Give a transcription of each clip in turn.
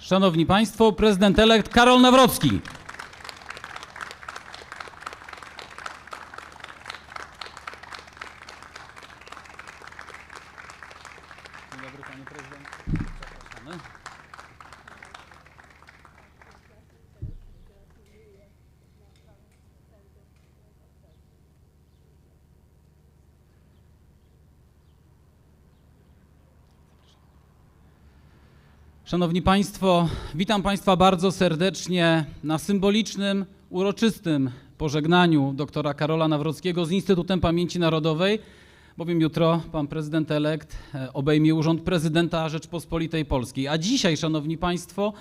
Szanowni Państwo, prezydent elekt Karol Nawrocki. Dzień dobry, panie prezydent. Zapraszamy. Szanowni Państwo, witam Państwa bardzo serdecznie na symbolicznym, uroczystym pożegnaniu doktora Karola Nawrockiego z Instytutem Pamięci Narodowej, bowiem jutro pan prezydent elekt e, obejmie urząd prezydenta Rzeczpospolitej Polskiej. A dzisiaj, Szanowni Państwo,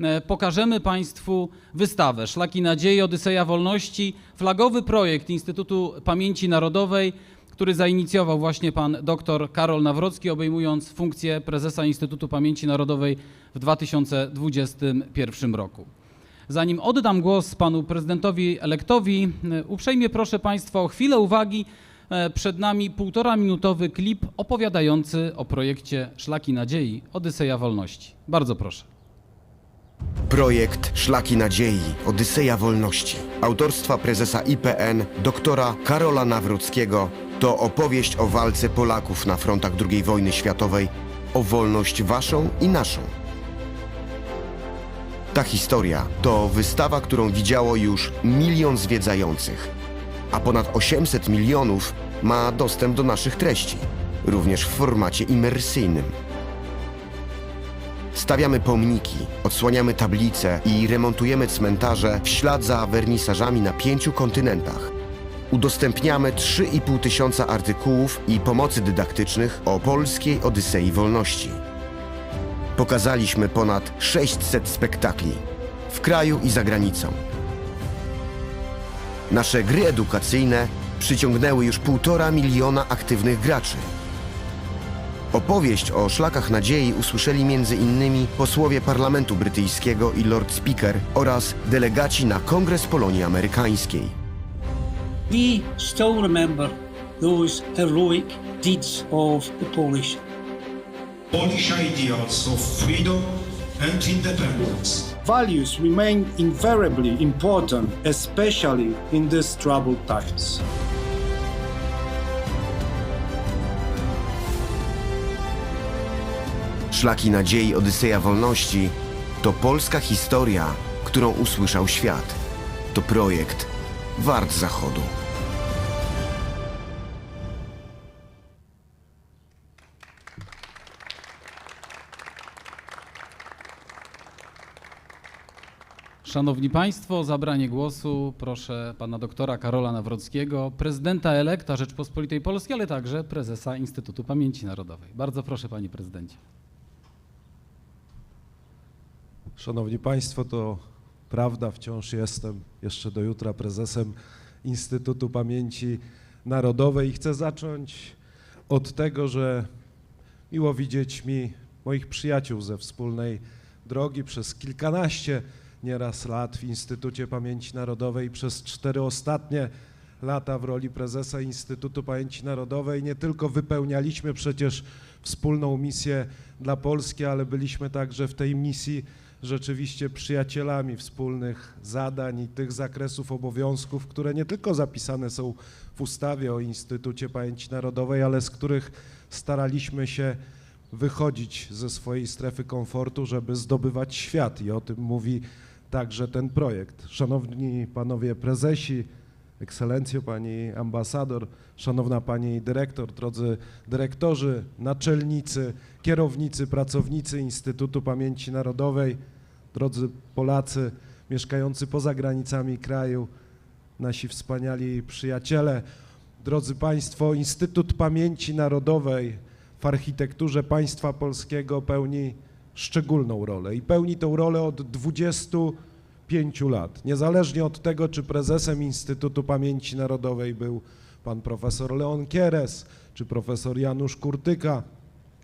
e, pokażemy Państwu wystawę Szlaki Nadziei, Odyseja Wolności, flagowy projekt Instytutu Pamięci Narodowej, który zainicjował właśnie pan dr Karol Nawrocki, obejmując funkcję prezesa Instytutu Pamięci Narodowej w 2021 roku. Zanim oddam głos panu prezydentowi elektowi, y, uprzejmie proszę państwa o chwilę uwagi. E, Przed nami półtora minutowy klip opowiadający o projekcie Szlaki Nadziei Odyseja Wolności. Bardzo proszę. Projekt Szlaki Nadziei Odyseja Wolności autorstwa prezesa IPN doktora Karola Nawrockiego to opowieść o walce Polaków na frontach II wojny światowej o wolność waszą i naszą. Ta historia to wystawa, którą widziało już milion zwiedzających, a ponad 800 milionów ma dostęp do naszych treści, również w formacie imersyjnym. Stawiamy pomniki, odsłaniamy tablice i remontujemy cmentarze w ślad za wernisażami na pięciu kontynentach. Udostępniamy 3,5 tysiąca artykułów i pomocy dydaktycznych o polskiej Odysei Wolności. Pokazaliśmy ponad 600 spektakli w kraju i za granicą. Nasze gry edukacyjne przyciągnęły już półtora miliona aktywnych graczy. Opowieść o szlakach nadziei usłyszeli m.in. posłowie Parlamentu Brytyjskiego i Lord Speaker oraz delegaci na Kongres Polonii Amerykańskiej. We still remember those heroic deeds of the Polish. Polish ideals of freedom and independence. Values remain invariably important, especially in these troubled times. Szlaki nadziei Odyseja Wolności to polska historia, którą usłyszał świat. To projekt wart Zachodu. Szanowni Państwo, o zabranie głosu proszę pana doktora Karola Nawrockiego, prezydenta elekta Rzeczpospolitej Polskiej, ale także prezesa Instytutu Pamięci Narodowej. Bardzo proszę, panie prezydencie. Szanowni Państwo, to prawda, wciąż jestem jeszcze do jutra prezesem Instytutu Pamięci Narodowej i chcę zacząć od tego, że miło widzieć mi moich przyjaciół ze wspólnej drogi przez kilkanaście nieraz lat w Instytucie Pamięci Narodowej, przez cztery ostatnie lata w roli prezesa Instytutu Pamięci Narodowej. Nie tylko wypełnialiśmy przecież wspólną misję dla Polski, ale byliśmy także w tej misji rzeczywiście przyjacielami wspólnych zadań i tych zakresów obowiązków, które nie tylko zapisane są w ustawie o Instytucie Pamięci Narodowej, ale z których staraliśmy się wychodzić ze swojej strefy komfortu, żeby zdobywać świat i o tym mówi także ten projekt. Szanowni panowie prezesi, ekscelencjo pani ambasador, szanowna pani dyrektor, drodzy dyrektorzy, naczelnicy, kierownicy, pracownicy Instytutu Pamięci Narodowej, drodzy Polacy mieszkający poza granicami kraju, nasi wspaniali przyjaciele, drodzy państwo, Instytut Pamięci Narodowej w architekturze państwa polskiego pełni szczególną rolę i pełni tą rolę od 25 lat. Niezależnie od tego, czy prezesem Instytutu Pamięci Narodowej był pan profesor Leon Kieres, czy profesor Janusz Kurtyka,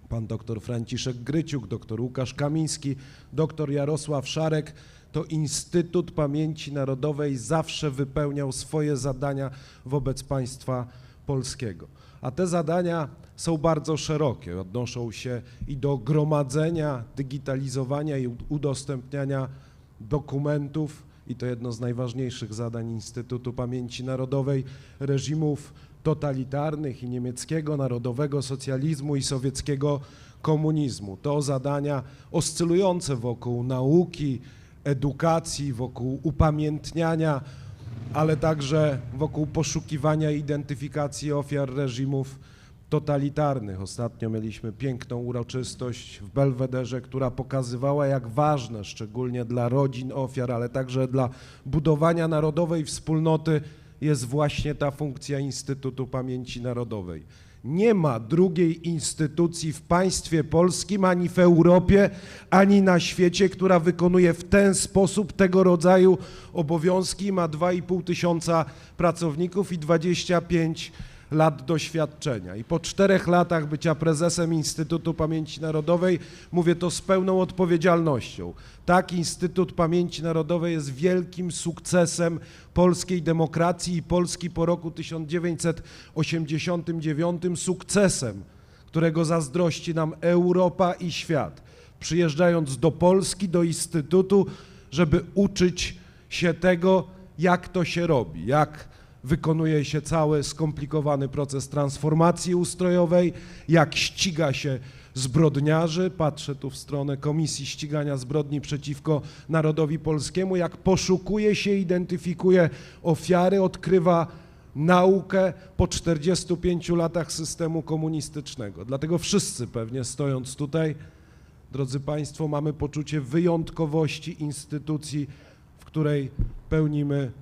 pan doktor Franciszek Gryciuk, doktor Łukasz Kamiński, doktor Jarosław Szarek, to Instytut Pamięci Narodowej zawsze wypełniał swoje zadania wobec państwa polskiego. A te zadania są bardzo szerokie, odnoszą się i do gromadzenia, digitalizowania i udostępniania dokumentów, i to jedno z najważniejszych zadań Instytutu Pamięci Narodowej, reżimów totalitarnych i niemieckiego narodowego socjalizmu i sowieckiego komunizmu. To zadania oscylujące wokół nauki, edukacji, wokół upamiętniania, ale także wokół poszukiwania i identyfikacji ofiar reżimów totalitarnych. Ostatnio mieliśmy piękną uroczystość w Belwederze, która pokazywała, jak ważne, szczególnie dla rodzin ofiar, ale także dla budowania narodowej wspólnoty, jest właśnie ta funkcja Instytutu Pamięci Narodowej. Nie ma drugiej instytucji w państwie polskim, ani w Europie, ani na świecie, która wykonuje w ten sposób tego rodzaju obowiązki. Ma 2,5 tysiąca pracowników i 25 lat doświadczenia. I po czterech latach bycia prezesem Instytutu Pamięci Narodowej mówię to z pełną odpowiedzialnością. Tak, Instytut Pamięci Narodowej jest wielkim sukcesem polskiej demokracji i Polski po roku 1989 sukcesem, którego zazdrości nam Europa i świat. Przyjeżdżając do Polski, do Instytutu, żeby uczyć się tego, jak to się robi, jak wykonuje się cały skomplikowany proces transformacji ustrojowej, jak ściga się zbrodniarzy, patrzę tu w stronę Komisji Ścigania Zbrodni przeciwko Narodowi Polskiemu, jak poszukuje się, identyfikuje ofiary, odkrywa naukę po 45 latach systemu komunistycznego. Dlatego wszyscy pewnie stojąc tutaj, drodzy Państwo, mamy poczucie wyjątkowości instytucji, w której pełnimy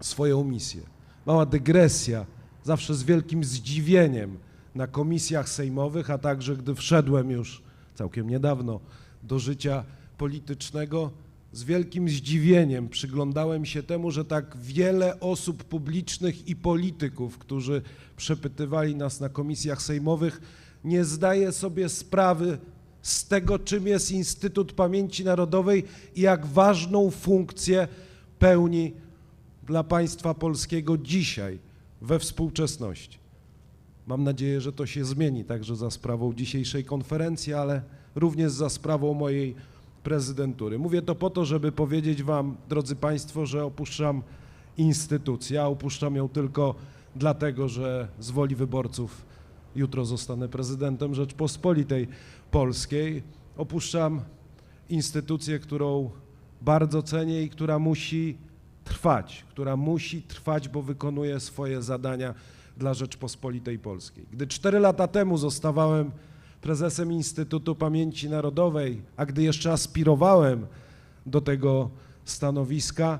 swoją misję. Mała dygresja, zawsze z wielkim zdziwieniem na komisjach sejmowych, a także gdy wszedłem już całkiem niedawno do życia politycznego, z wielkim zdziwieniem przyglądałem się temu, że tak wiele osób publicznych i polityków, którzy przepytywali nas na komisjach sejmowych, nie zdaje sobie sprawy z tego, czym jest Instytut Pamięci Narodowej i jak ważną funkcję pełni dla państwa polskiego dzisiaj, we współczesności. Mam nadzieję, że to się zmieni także za sprawą dzisiejszej konferencji, ale również za sprawą mojej prezydentury. Mówię to po to, żeby powiedzieć Wam, drodzy Państwo, że opuszczam instytucję, a opuszczam ją tylko dlatego, że z woli wyborców jutro zostanę prezydentem Rzeczpospolitej Polskiej. Opuszczam instytucję, którą bardzo cenię i która musi trwać, która musi trwać, bo wykonuje swoje zadania dla Rzeczpospolitej Polskiej. Gdy cztery lata temu zostawałem prezesem Instytutu Pamięci Narodowej, a gdy jeszcze aspirowałem do tego stanowiska,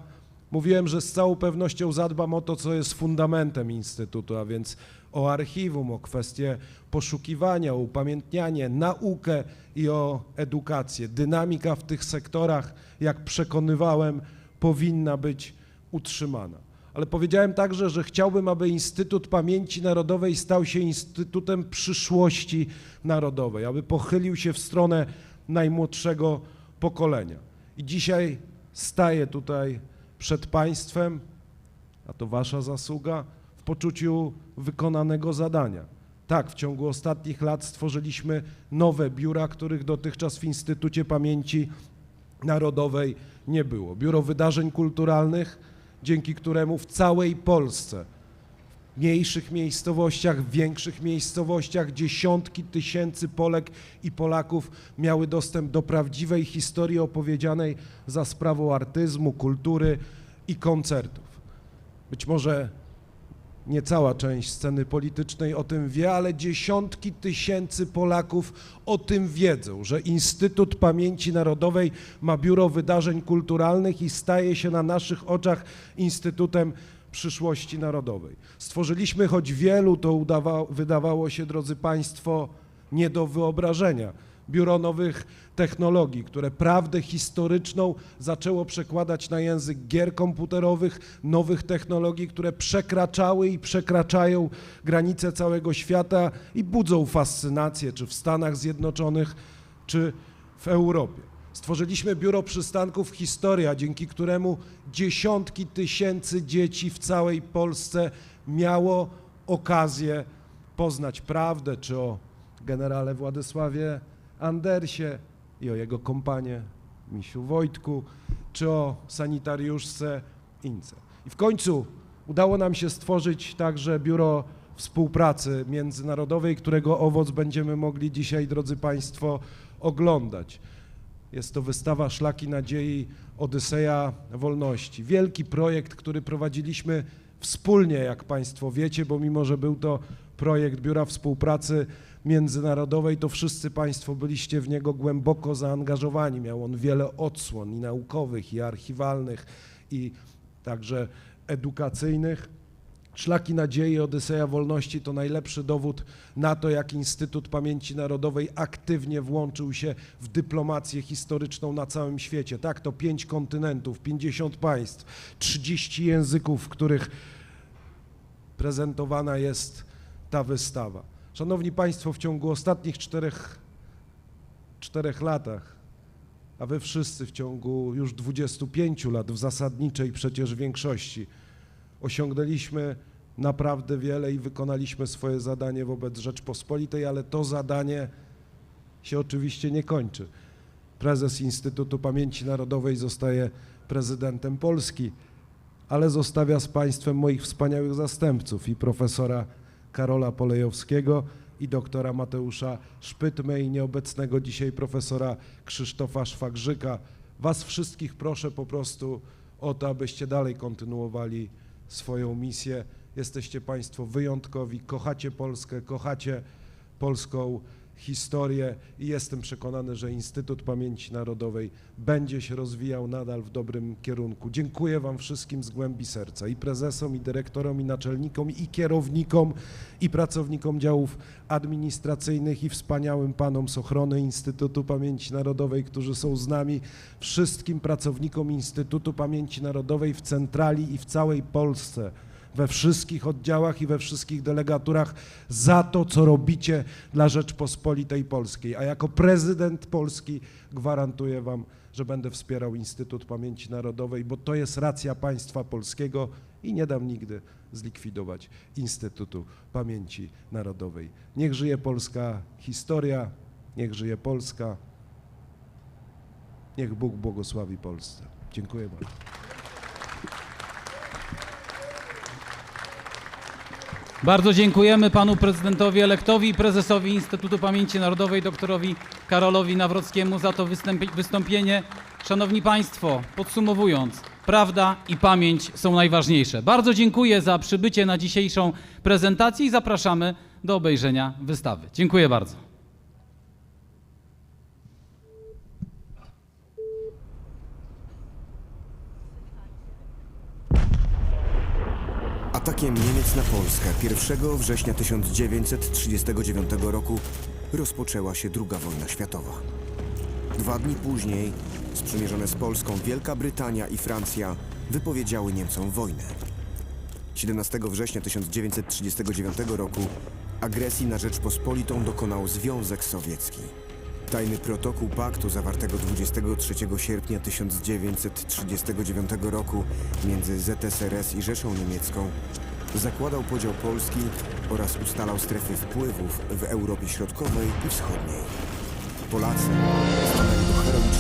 mówiłem, że z całą pewnością zadbam o to, co jest fundamentem Instytutu, a więc o archiwum, o kwestie poszukiwania, upamiętnianie, naukę i o edukację. Dynamika w tych sektorach, jak przekonywałem, powinna być utrzymana. Ale powiedziałem także, że chciałbym, aby Instytut Pamięci Narodowej stał się Instytutem przyszłości narodowej, aby pochylił się w stronę najmłodszego pokolenia. I dzisiaj staję tutaj przed Państwem, a to Wasza zasługa, w poczuciu wykonanego zadania. Tak, w ciągu ostatnich lat stworzyliśmy nowe biura, których dotychczas w Instytucie Pamięci Narodowej nie było. Biuro Wydarzeń Kulturalnych, dzięki któremu w całej Polsce, w mniejszych miejscowościach, w większych miejscowościach, dziesiątki tysięcy Polek i Polaków miały dostęp do prawdziwej historii opowiedzianej za sprawą artyzmu, kultury i koncertów. Być może nie cała część sceny politycznej o tym wie, ale dziesiątki tysięcy Polaków o tym wiedzą, że Instytut Pamięci Narodowej ma Biuro Wydarzeń Kulturalnych i staje się na naszych oczach Instytutem Przyszłości Narodowej. Stworzyliśmy, choć wielu to wydawało się, drodzy Państwo, nie do wyobrażenia, Biuro Nowych Technologii, które prawdę historyczną zaczęło przekładać na język gier komputerowych, nowych technologii, które przekraczały i przekraczają granice całego świata i budzą fascynację, czy w Stanach Zjednoczonych, czy w Europie. Stworzyliśmy Biuro Przystanków Historia, dzięki któremu dziesiątki tysięcy dzieci w całej Polsce miało okazję poznać prawdę, czy o generale Władysławie Andersie i o jego kompanie Misiu Wojtku, czy o sanitariuszce Ince. I w końcu udało nam się stworzyć także biuro współpracy międzynarodowej, którego owoc będziemy mogli dzisiaj, drodzy Państwo, oglądać. Jest to wystawa Szlaki Nadziei Odyseja Wolności. Wielki projekt, który prowadziliśmy wspólnie, jak Państwo wiecie, bo mimo, że był to projekt Biura Współpracy Międzynarodowej, to wszyscy Państwo byliście w niego głęboko zaangażowani. Miał on wiele odsłon i naukowych, i archiwalnych, i także edukacyjnych. Szlaki Nadziei Odyseja Wolności to najlepszy dowód na to, jak Instytut Pamięci Narodowej aktywnie włączył się w dyplomację historyczną na całym świecie. Tak, to pięć kontynentów, 50 państw, 30 języków, w których prezentowana jest ta wystawa. Szanowni Państwo, w ciągu ostatnich czterech, czterech latach, a Wy wszyscy w ciągu już 25 lat, w zasadniczej przecież większości, osiągnęliśmy naprawdę wiele i wykonaliśmy swoje zadanie wobec Rzeczpospolitej, ale to zadanie się oczywiście nie kończy. Prezes Instytutu Pamięci Narodowej zostaje prezydentem Polski, ale zostawia z państwem moich wspaniałych zastępców i profesora Karola Polejowskiego i doktora Mateusza Szpytmę i nieobecnego dzisiaj profesora Krzysztofa Szwagrzyka. Was wszystkich proszę po prostu o to, abyście dalej kontynuowali swoją misję. Jesteście Państwo wyjątkowi, kochacie Polskę, kochacie polską historię i jestem przekonany, że Instytut Pamięci Narodowej będzie się rozwijał nadal w dobrym kierunku. Dziękuję Wam wszystkim z głębi serca i prezesom, i dyrektorom, i naczelnikom, i kierownikom, i pracownikom działów administracyjnych, i wspaniałym panom z ochrony Instytutu Pamięci Narodowej, którzy są z nami, wszystkim pracownikom Instytutu Pamięci Narodowej w centrali i w całej Polsce we wszystkich oddziałach i we wszystkich delegaturach za to, co robicie dla Rzeczpospolitej Polskiej. A jako prezydent Polski gwarantuję Wam, że będę wspierał Instytut Pamięci Narodowej, bo to jest racja państwa polskiego i nie dam nigdy zlikwidować Instytutu Pamięci Narodowej. Niech żyje polska historia, niech żyje Polska, niech Bóg błogosławi Polsce. Dziękuję bardzo. Bardzo dziękujemy panu prezydentowi elektowi i prezesowi Instytutu Pamięci Narodowej doktorowi Karolowi Nawrockiemu za to wystąpienie. Szanowni Państwo, podsumowując, prawda i pamięć są najważniejsze. Bardzo dziękuję za przybycie na dzisiejszą prezentację i zapraszamy do obejrzenia wystawy. Dziękuję bardzo. Atakiem Niemiec na Polskę 1 września 1939 roku rozpoczęła się II wojna światowa. Dwa dni później sprzymierzone z Polską Wielka Brytania i Francja wypowiedziały Niemcom wojnę. 17 września 1939 roku agresji na Rzeczpospolitą dokonał Związek Sowiecki. Tajny protokół paktu zawartego 23 sierpnia 1939 roku między ZSRS i Rzeszą Niemiecką zakładał podział Polski oraz ustalał strefy wpływów w Europie Środkowej i Wschodniej. Polacy stanęli do